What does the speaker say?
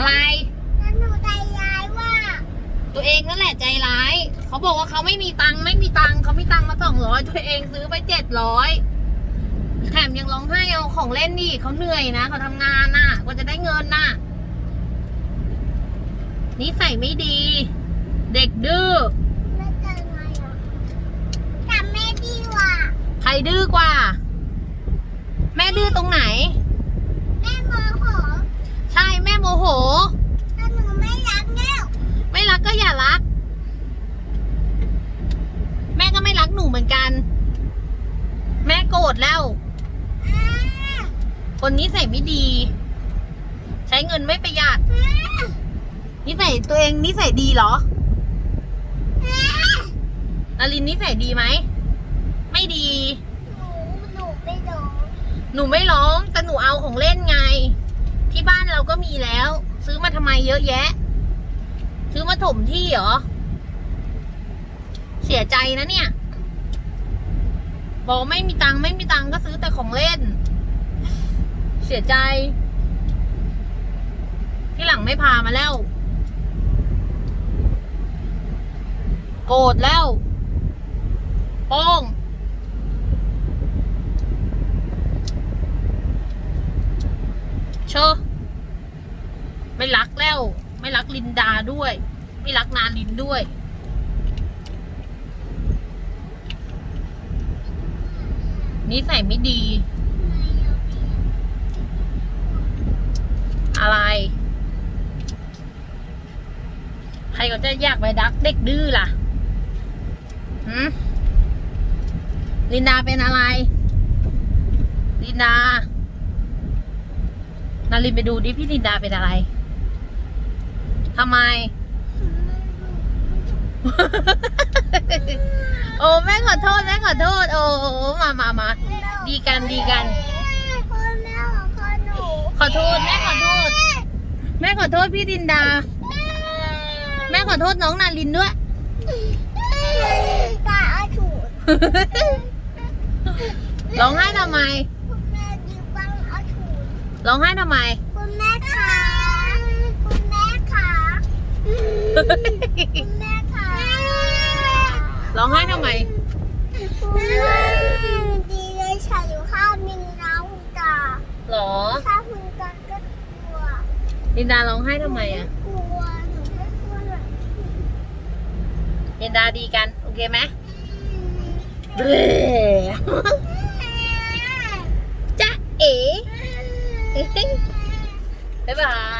อะไร แล้วหนูใจร้ายว่าตัวเองนั่นแหละใจร้าย เขาบอกว่าเขาไม่มีตังค์ไม่มีตังค์เขามีตังค์มาสองร้อยตัวเองซื้อไปเจ็ดร้อยแถมยังร้องไห้เอาของเล่นนี่เขาเหนื่อยนะเขาทำงานน่ะกว่าจะได้เงินน่ะนิสัยไม่ดี เด็กดื้อไม่ใจไงอะแต่แม่ดีว่ะใครดื้อกว่า แม่ดื้อตรงไหน แม่โมโห ใช่แม่ โมโหแต่หนูไม่รักแล้วไม่รักก็อย่ารัก แม่ก็ไม่รักหนูเหมือนกัน แม่โกรธแล้วอ่าคนนี้ใส่ไม่ดี ใช้เงินไม่ประหยัดอ่านิสัยตัวเองนิสัยดีเหรออ่านารินนิสัยดีไหม ไม่ดี หนูหนูไปโดนหนูไม่ร้องแต่หนูเอาของเล่นไง ที่บ้านเราก็มีแล้ว ซื้อมาทำไมเยอะแยะ ซื้อมาถมที่เหรอ เสียใจนะเนี่ย บอกไม่มีตังค์ไม่มีตังค์ก็ซื้อแต่ของเล่น เสียใจ ที่หลังไม่พามาแล้ว โกรธแล้วโป้งเชอะ ไม่รักแล้ว ไม่รักลินดาด้วย ไม่รักนาลินด้วยนิสัยไม่ดี อะไร ใครก็จะอยากไปดักเด็กดื้อล่ะหืมลินดาเป็นอะไรลินดานารินไปดูดิพี่ลินดาเป็นอะไร ทำไม โอ้แม่ขอโทษแม่ขอโทษ โอ้มามามาดีกันดีกันพ่อแม่ของพ่อหนูขอโทษแม่ขอโทษ แม่ขอโทษพี่ลินดา แม่ขอโทษน้องนารินด้วย ตาอาถูดร้องไห้ทำไม คุณแม่ยืมบังอาถูดร้องไห้ทำไม คุณแม่ขาคุณแม่ขาคุณ แม่ขาร้องไห้ทำไมคุณแม่ดีเลยฉันอยู่ข้างมินนะคุณตาหรอถ้าคุณตาก็กลัวลินดาร้องไห้ทำไมอะกลัวหนูไม่กลัวหรอกลินดาดีกัน โอเคไหมเบรจ๊ะเอ๋บ๊ายบาย